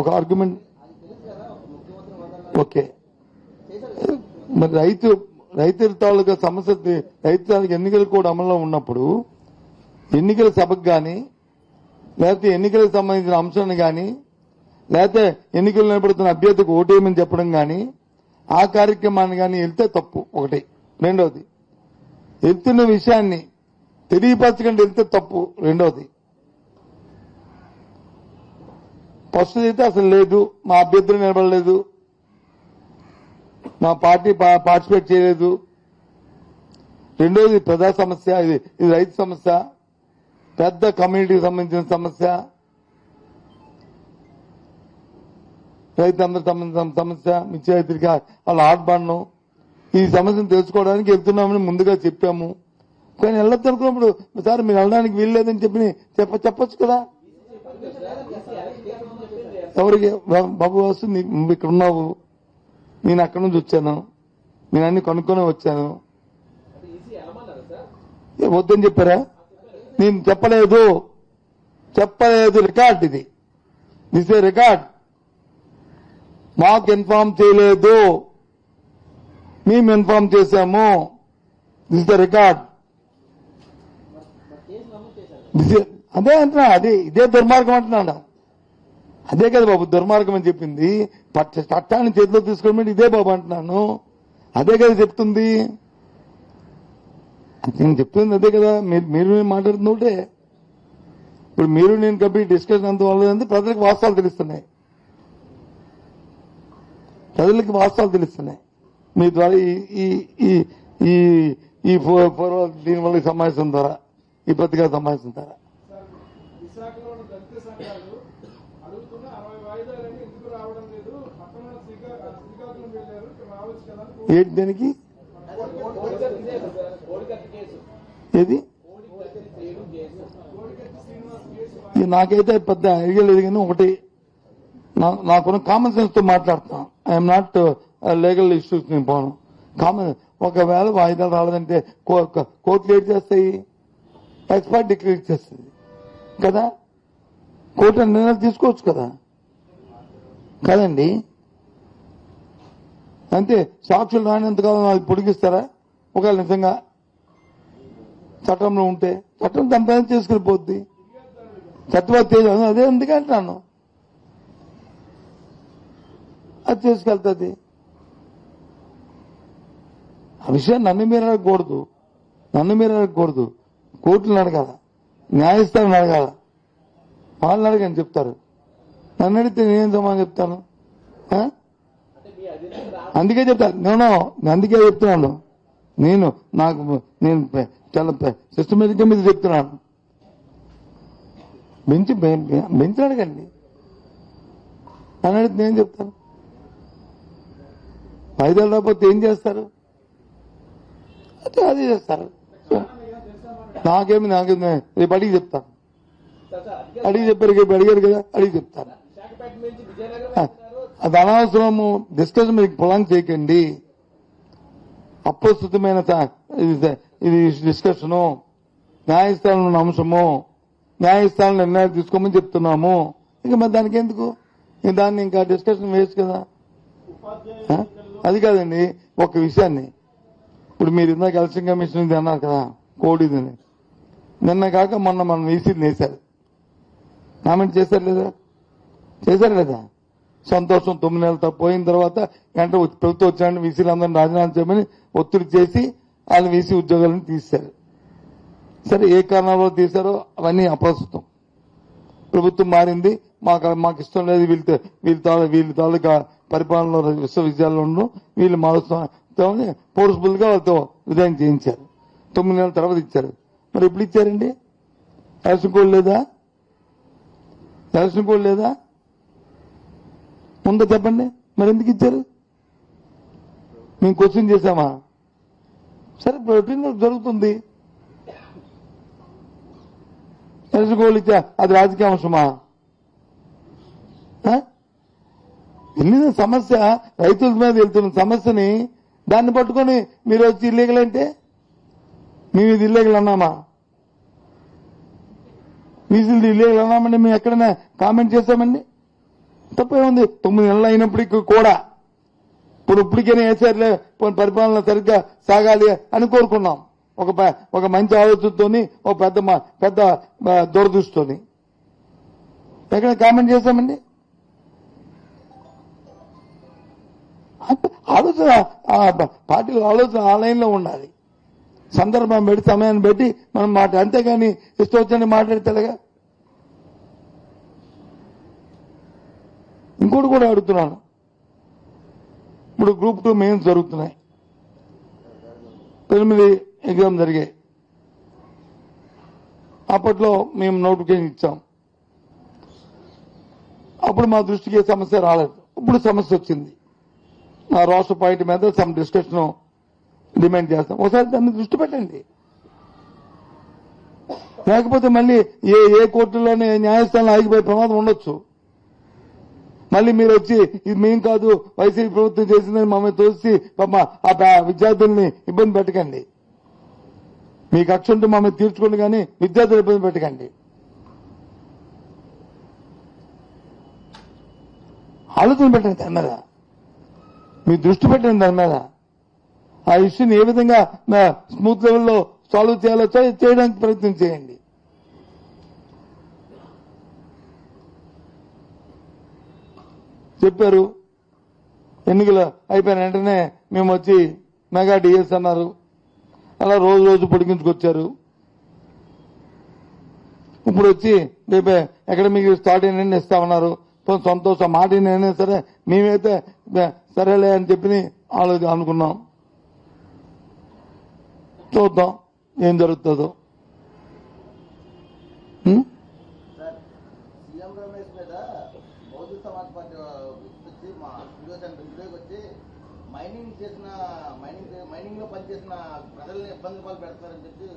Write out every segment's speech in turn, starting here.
ఒక argument okay. మరి రైతు రైతుల తాలూకా సమస్య రైతు తాలూకా ఎన్నికలు కూడా అమల్లో ఉన్నప్పుడు ఎన్నికల సభకు గాని లేకపోతే ఎన్నికలకు సంబంధించిన అంశాన్ని గాని లేకపోతే ఎన్నికలు నిలబడుతున్న అభ్యర్థికి ఓటేయమని చెప్పడం గాని ఆ కార్యక్రమాన్ని గాని వెళ్తే తప్పు ఒకటి. రెండవది వెళ్తున్న విషయాన్ని తెలియపరచకుండా వెళ్తే తప్పు రెండవది. ప్రస్తుతం అయితే అసలు లేదు మా అభ్యర్థులు నిలబడలేదు మా పార్టీ పార్టిసిపేట్ చేయలేదు. రెండోది ప్రజా సమస్య ఇది ఇది రైతు సమస్య పెద్ద కమ్యూనిటీకి సంబంధించిన సమస్య రైతులందరూ సంబంధించిన సమస్య మిర్చి రైతులకి వాళ్ళ ఆడబడను ఈ సమస్యను తెలుసుకోవడానికి వెళ్తున్నామని ముందుగా చెప్పాము. కానీ వెళ్ళొద్దనుకున్నప్పుడు సార్ మీరు వెళ్ళడానికి వీల్లేదని చెప్పి చెప్ప చెప్పచ్చు కదా? ఎవరికి? బాబు వస్తు నువ్వు ఇక్కడ ఉన్నావు. నేను అక్కడి నుంచి వచ్చాను. నేను అన్ని కనుక్కొని వచ్చాను. వద్దని చెప్పారా? నేను చెప్పలేదు. చెప్పలేదు రికార్డ్ ఇది. దిస్ ఏ రికార్డ్ మాకు ఇన్ఫార్మ్ చేయలేదు. మేము ఇన్ఫార్మ్ చేశాము. దిస్ ద రికార్డ్ అదే అంటున్నా అదే ఇదే దుర్మార్గం అంటున్నాను అదే కదా బాబు దుర్మార్గం అని చెప్పింది. చట్టాన్ని చేతిలో తీసుకోవడం ఇదే బాబు అంటున్నాను. అదే కదా చెప్తుంది. నేను చెప్తుంది అదే కదా మీరు మీరు నేను ఒకటే. ఇప్పుడు మీరు నేను కలిపి డిస్కషన్ అంత వాళ్ళంటే ప్రజలకు వాస్తవాలు తెలుస్తున్నాయి. ప్రజలకు వాస్తవాలు తెలుస్తున్నాయి. మీ ద్వారా ఈ- ఈ ఈ ఈ ఫోర్ దీనివల్ల సమావేశం ద్వారా ఈ పత్రికా సమావేశం ద్వారా. ఏంటి దానికి? ఏది? ఇది నాకైతే పెద్ద ఐడియా లేదు కానీ ఒకటి. నా- నాకున్న కామన్ సెన్స్తో మాట్లాడుతాను ఐఎమ్ నాట్ లీగల్ ఇష్యూస్ నేను పోను. కామన్ ఒకవేళ వాయిదాలు రాలేదంటే కో- కోర్టులు ఏం చేస్తాయి. ఎక్స్పర్ట్ డిక్లేర్ చేస్తుంది కదా? కోర్టు నిర్ణయాలు తీసుకోవచ్చు కదా? కదండి. అంతే సాక్షులు రానంతకాలం అది పొడిగిస్తారా? ఒకవేళ నిజంగా చట్టంలో ఉంటే చట్టం దాని పైన చేసుకెళ్ళిపోద్ది చట్టం తేజ అదే ఎందుకంటున్నాను అది చేసుకెళ్తుంది. ఆ విషయం నన్ను మీరు అడగకూడదు. నన్ను మీరు అడగకూడదు. కోర్టులను అడగాల. న్యాయస్థానం అడగాల. వాళ్ళని అడగని చెప్తారు. నన్ను అడిగితే నేనేం సమాధానం చెప్తాను? అందుకే చెప్తాను నేను అందుకే చెప్తున్నాను. నేను నాకు నేను చాలా సిస్టమేటిక్ మీద చెప్తున్నాను. బెంచ్ బెంచ్ అడగండి అని అడిగితే నేను చెప్తాను. ఐదేళ్ళు రాకపోతే ఏం చేస్తారు? అదే అదే చేస్తారు. నాకేమి నాకేమి రేపు అడిగి చెప్తాను. అడిగి చెప్పారు రేపు అడిగారు కదా అడిగి చెప్తాను. అది అనవసరము డిస్కషన్ మీకు పొలం చేయకండి. అప్రస్తుతమైన ఇది ఇది డిస్కషను న్యాయస్థానం ఉన్న అంశము న్యాయస్థానం నిర్ణయాలు తీసుకోమని చెప్తున్నాము. ఇంకా మరి దానికి ఎందుకు? దాన్ని ఇంకా డిస్కషన్ వేస్ట్ కదా. అది కాదండి ఒక విషయాన్ని. ఇప్పుడు మీరు ఇందాక ఎలక్షన్ కమిషన్ ఇది అన్నారు కదా కోడిదని నిన్న కాక మొన్న మనం వీసీని వేశారు. కామెంట్ చేశారు లేదా? చేశారు లేదా సంతోషం తొమ్మిది నెలలు పోయిన తర్వాత వెంట ప్రభుత్వం వచ్చాడని వీసీలు అందరిని రాజీనామా చేయమని ఒత్తిడి చేసి వాళ్ళు వీసీ ఉద్యోగాలను తీశారు. సరే ఏ కారణంలో తీశారో అవన్నీ అప్రస్తుతం. ప్రభుత్వం మారింది. మాకు మాకు ఇష్టం లేదు వీళ్ళతో వీళ్ళ తాలూ వీళ్ళ తాలూకా పరిపాలనలో విశ్వవిద్యాలయంలో వీళ్ళు మారుస్తామని ఫోర్స్ఫుల్గా వాళ్ళతో రిజైన్ చేయించారు. తొమ్మిది నెలల తర్వాత ఇచ్చారు. మరి ఎప్పుడు ఇచ్చారండి? ఎలక్షన్ కోడ్ లేదా ఎలక్షన్ కోడ్ లేదా ఉందా చెప్పండి. మరి ఎందుకు ఇచ్చారు? మేము క్వశ్చన్ చేశామా? సరే రొటీన్ జరుగుతుంది. ఎలక్షన్ ఇచ్చా. అది రాజకీయ అంశమా? వెళ్ళిన సమస్య? రైతుల మీద వెళ్తున్న సమస్యని దాన్ని పట్టుకొని మీరు వచ్చి ఇల్లీగల్ అంటే? మేము ఇది ఇల్లీగల్ అన్నామా? మ్యూజిల్ ఇల్లీగల్ అన్నామండి మేము ఎక్కడైనా కామెంట్ చేశామండి తప్పే ఉంది. తొమ్మిది నెలలు అయినప్పటికీ కూడా ఇప్పుడు ఇప్పటికైనా వేసారులే పరిపాలన సరిగ్గా సాగాలి అని కోరుకున్నాం. ఒక ప- ఒక మంచి ఆలోచనతోని ఒక పెద్ద పెద్ద ఆ, దూరదృష్టితోని. ఎక్కడ కామెంట్ చేశామండి? ఆలోచన పార్టీలో ఆలోచన ఆ లైన్లో ఉండాలి. సందర్భం పెట్టి సమయాన్ని పెట్టి మనం మాట అంతేగాని ఇష్టం వచ్చని మాట్లాడతాడుగా ఇంకోటి కూడా అడుగుతున్నాను ఇప్పుడు గ్రూప్ టూ మెయిన్స్ జరుగుతున్నాయి. తొమ్మిది ఎగ్జామ్ జరిగాయి. అప్పట్లో మేము నోటిఫికేషన్ ఇచ్చాం. అప్పుడు మా దృష్టికి ఏ సమస్య రాలేదు. ఇప్పుడు సమస్య వచ్చింది. నా రాష్ట్ర పాయింట్ మీద సమ్ డిస్కషన్ డిమాండ్ చేస్తాం. ఒకసారి దాన్ని దృష్టి పెట్టండి. లేకపోతే మళ్ళీ ఏ ఏ కోర్టులోనే న్యాయస్థానంలో ఆగిపోయే ప్రమాదం ఉండొచ్చు. మళ్ళీ మీరు వచ్చి ఇది మేము కాదు వైసీపీ ప్రభుత్వం చేసిందని మమ్మల్ని తోసి పాప ఆ విద్యార్థుల్ని ఇబ్బంది పెట్టకండి. మీ కక్ష ఉంటే మమ్మల్ని తీర్చుకోండి కానీ విద్యార్థులు ఇబ్బంది పెట్టకండి. ఆలోచన పెట్టండి దాని మీద. మీ దృష్టి పెట్టండి దాని మీద. ఆ ఇష్యూని ఏ విధంగా స్మూత్ లెవెల్లో సాల్వ్ చేయాలో చేయడానికి ప్రయత్నం చేయండి. చెప్పారు. ఎన్నికలు అయిపోయిన వెంటనే మేము వచ్చి మెగా డిఎస్ అన్నారు. అలా రోజు రోజు పొడిగించుకొచ్చారు. ఇప్పుడు వచ్చి రేపే అకాడమిక్ స్టార్ట్ అయిన ఇస్తామన్నారు సంతోషం. మాట అయినా సరే మేమైతే సరేలే అని చెప్పి ఆలోచన అనుకున్నాం. చూద్దాం ఏం జరుగుతుందో ఉం? సార్ సీఎం రమేష్ మీద పార్టీ వచ్చి మా స్టూడియో సెంటర్ స్టూడియోకి వచ్చి మైనింగ్ చేసిన మైనింగ్ మైనింగ్లో పనిచేసిన ప్రజల్ని ఇబ్బంది పాలు పెడతారని చెప్పి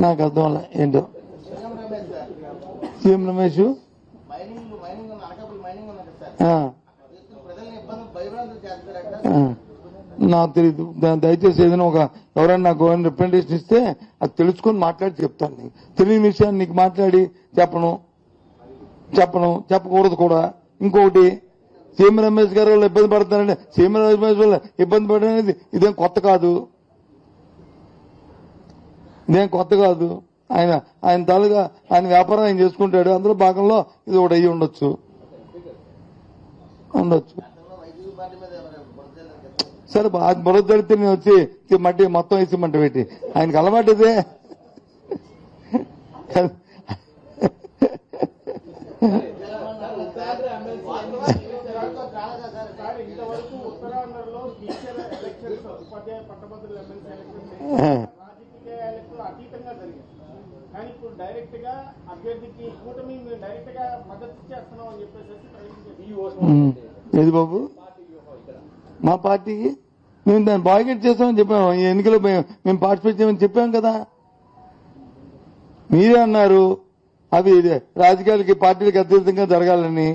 నాకు అర్థం ఏంటో? సీఎం రమేష్ మైనింగ్ మైనింగ్ ఉన్న అనకాపల్లి మైనింగ్ ఉన్నది సార్. ఆ, చేస్తున్న ప్రజల్ని ఇబ్బంది భయభ్రాంతులు చేస్తారట. ఆ. నాకు తెలియదు దయచేసి ఏదైనా ఒక ఎవరైనా నాకు రిప్రజెంటేషన్ ఇస్తే అది తెలుసుకొని మాట్లాడి చెప్తాను నీకు. తెలియని విషయాన్ని నీకు మాట్లాడి చెప్పను. చెప్పను. చెప్పకూడదు కూడా. ఇంకొకటి సీఎం రమేష్ గారు వాళ్ళు ఇబ్బంది పడతారంటే సీఎం రమేష్ వాళ్ళు ఇబ్బంది పడడం అనేది ఇదేం కొత్త కాదు. ఇదేం కొత్త కాదు. ఆయన ఆయన తాలుగా ఆయన వ్యాపారం ఆయన చేసుకుంటాడు. అందులో భాగంలో ఇది ఒకటి అయ్యి ఉండొచ్చు. ఉండొచ్చు. సరే బా- అది బురద నేను వచ్చి మట్టి మొత్తం వేసి మంట పెట్టి. ఆయనకి అలవాటు ఇదే. ఏది బాబు? మా పార్టీకి మేము దాన్ని బాయ్గెట్ చేస్తామని చెప్పాము ఈ ఎన్నికలో మేము పార్టిసిపేట్ చేయమని చెప్పాం కదా. మీరే అన్నారు. అవి రాజకీయాలకి పార్టీలకు అత్యధికంగా జరగాలని.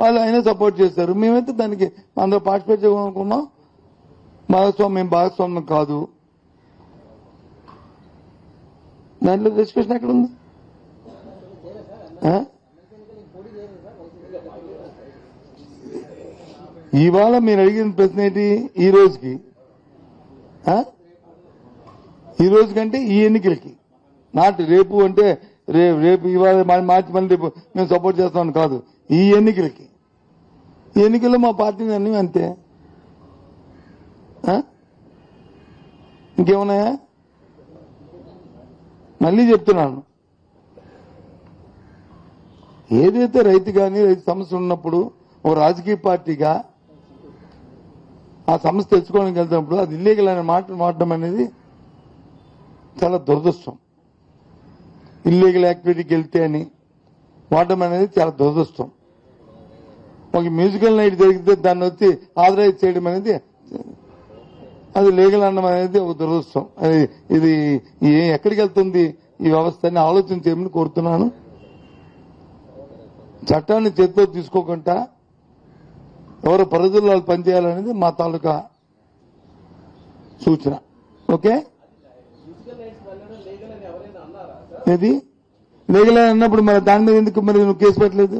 వాళ్ళు అయినా సపోర్ట్ చేస్తారు. మేమైతే దానికి అందులో పార్టిసిపేట్ చేయాలనుకున్నాం. భాగస్వామ్యం భాగస్వామ్యం కాదు. దాంట్లో డిస్కషన్ ఎక్కడ ఉంది ఇవాళ మీరు అడిగిన ప్రశ్న ఏంటి? ఈ రోజుకి. ఈ రోజు కంటే ఈ ఎన్నికలకి. నాటి రేపు అంటే రేపు రేపు ఇవాళ మా- మార్చి మళ్ళీ రేపు మేము సపోర్ట్ చేస్తామని కాదు. ఈ ఎన్నికలకి. ఈ ఎన్నికల్లో మా పార్టీ అన్ని అంతే. ఇంకేమున్నాయా? మళ్ళీ చెప్తున్నాను. ఏదైతే రైతు కానీ రైతు సమస్య ఉన్నప్పుడు ఓ రాజకీయ పార్టీగా ఆ సమస్య తెచ్చుకోవడానికి వెళ్తున్నప్పుడు అది ఇల్లీగల్ అనే మాట మాట్లాడడం అనేది చాలా దురదృష్టం. ఇల్లీగల్ యాక్టివిటీకి వెళ్తే అని వాడడం అనేది చాలా దురదృష్టం. ఒక మ్యూజికల్ నైట్ జరిగితే దాన్ని వచ్చి ఆథరైజ్ చేయడం అనేది అది లీగల్ అనడం అనేది ఒక దురదృష్టం. అది ఇది ఏ- ఎక్కడికి వెళ్తుంది? ఈ వ్యవస్థ అని ఆలోచన చేయమని కోరుతున్నాను. చట్టాన్ని చేతితో తీసుకోకుండా ఎవరు పరిధుల్లో వాళ్ళు పనిచేయాలనేది మా తాలూకా సూచన. ఓకే? వెళ్ళడం లీగల్ అన్నప్పుడు మరి దాని మీద ఎందుకు మరి నువ్వు కేసు పెట్టలేదు?